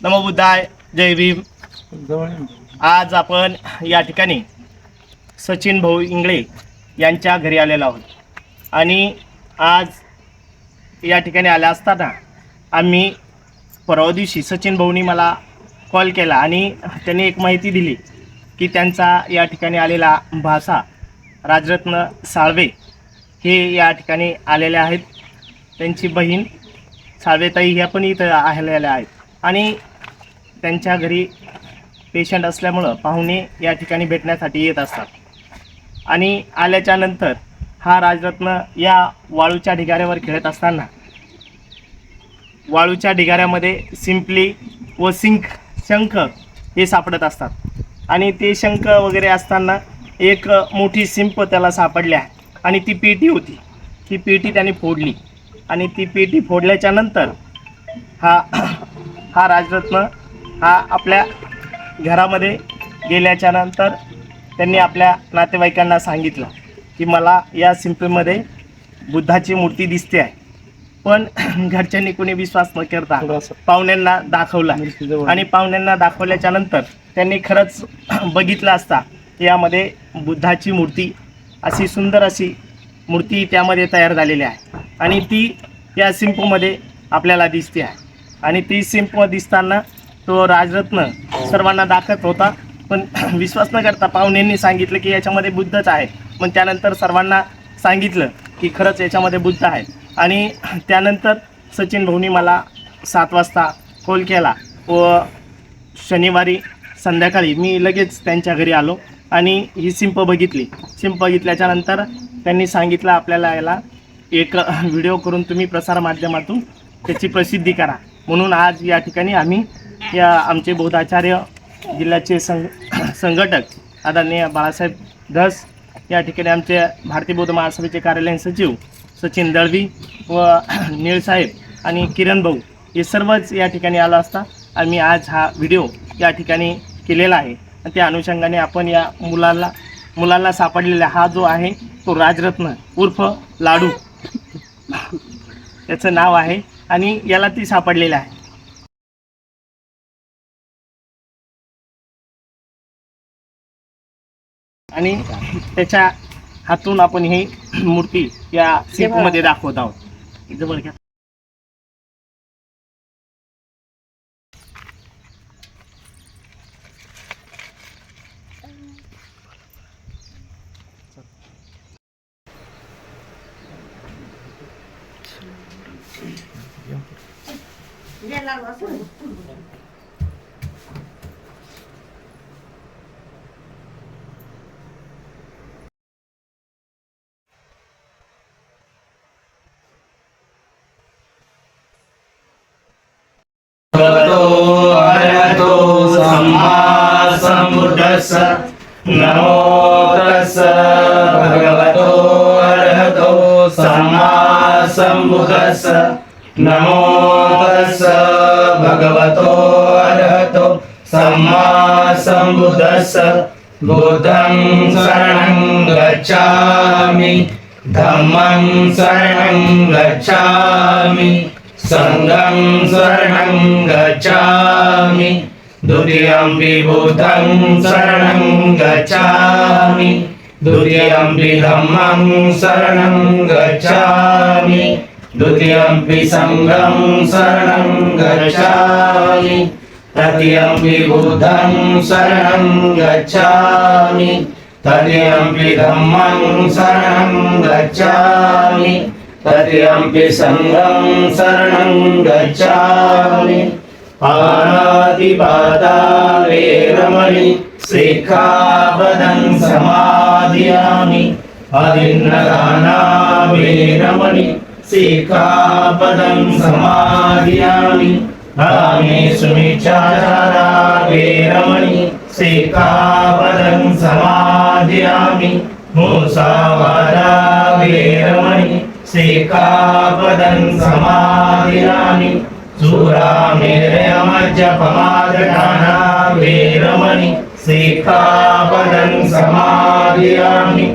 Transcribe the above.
नमो बुद्धाय जय भीम. आज आपण या ठिकाणी सचिन भाऊ इंगळे यांच्या घरी आलेलो आहोत. आणि आज या ठिकाणी आल्या असताना आम्ही परवा दिवशी सचिन भाऊनी मला कॉल केला आणि त्यांनी एक माहिती दिली की त्यांचा या ठिकाणी आलेला भासा राजरत्न साळवे हे या ठिकाणी आलेले आहेत. त्यांची बहीण साळवेताई ह्या पण इथं आलेल्या आहेत. आणि त्यांच्या घरी पेशंट असल्यामुळं पाहुणे या ठिकाणी भेटण्यासाठी येत असतात. आणि आल्याच्यानंतर हा राजरत्न या वाळूच्या ढिगाऱ्यावर खेळत असताना वाळूच्या ढिगाऱ्यामध्ये सिंपली व सिंक शंख हे सापडत असतात. आणि ते शंख वगैरे असताना एक मोठी सिंप त्याला सापडल्या आणि ती पेटी होती. ती पेटी त्याने फोडली. आणि ती पेटी फोडल्याच्या नंतर हा हा राजरत्न हा आपल्या घरामध्ये गेल्याच्यानंतर त्यांनी आपल्या नातेवाईकांना सांगितलं की मला या सिंपीमध्ये बुद्धाची मूर्ती दिसते आहे. पण घरच्यांनी कोणी विश्वास न करता पाहुण्यांना दाखवला. आणि पाहुण्यांना दाखवल्याच्या नंतर त्यांनी खरंच बघितलं असता यामध्ये बुद्धाची मूर्ती अशी सुंदर अशी मूर्ती त्यामध्ये तयार झालेली आहे. आणि ती या सिंपमध्ये आपल्याला दिसते आहे. आणि ती सिंप दिसताना तो राजरत्न सर्वांना दाखवत होता. पण विश्वास न करता पाहुण्यांनी सांगितलं की याच्यामध्ये बुद्धच आहे. पण त्यानंतर सर्वांना सांगितलं की खरंच याच्यामध्ये बुद्ध आहे. आणि त्यानंतर सचिन भाऊनी मला सात वाजता कॉल केला व शनिवारी संध्याकाळी मी लगेच त्यांच्या घरी आलो आणि ही सिंप बघितली. सिंप बघितल्याच्या नंतर त्यांनी सांगितलं आपल्याला याला एक व्हिडिओ करून तुम्ही प्रसारमाध्यमातून त्याची प्रसिद्धी करा. म्हणून आज या ठिकाणी आम्ही या आमचे बौद्धाचार्य जिल्ह्याचे संघ संघटक आदरणीय बाळासाहेब धस या ठिकाणी आमचे भारतीय बौद्ध महासभेचे कार्यालयीन सचिव सचिन दळवी व निळसाहेब आणि किरण भाऊ हे सर्वच या ठिकाणी आलो असता आम्ही आज हा व्हिडिओ या ठिकाणी केलेला आहे. आणि त्या अनुषंगाने आपण या मुलाला मुलाला सापडलेला हा जो आहे तो राजरत्न उर्फ लाडू. याचं नाव आहे आणि याला ती सापडलेलं आहे. आणि त्याच्या हातून आपण ही मूर्ती या मध्ये दाखवत आहोत. जवळ घ्या सम्बुद्धस्स नमो तस्स भगवतो अर्हतो सम्मा सम्बुद्धस्स नमो तस्स भगवतो अरहतो सम्मा सम्बुद्धस्स बुद्धं शरणं गच्छामि धम्मं शरणं गच्छामि सङ्गं शरणं गच्छामि द्वितीयं बुद्धं शरणं गच्छामि द्वितीयं धम्मं शरणं गच्छामि द्वितीयं सङ्गं शरणं गच्छामि तृतीयं बुद्धं शरणं गच्छामि तृतीयं धम्मं शरणं गच्छामि तृतीयम्पि सङ्गं शरणं गच्छामि पाणातिपाता वेरमणि शिखापदं समाधियामि अदिन्नदाना वेरमणि सेखा समाधियामि हा सुमिचाचारा वे रमणि सेखा समाधियामि मूसावारा वे रमणि सेका समाधियामि सूरामिरम जमादमणि सेखा पदं समाधियामि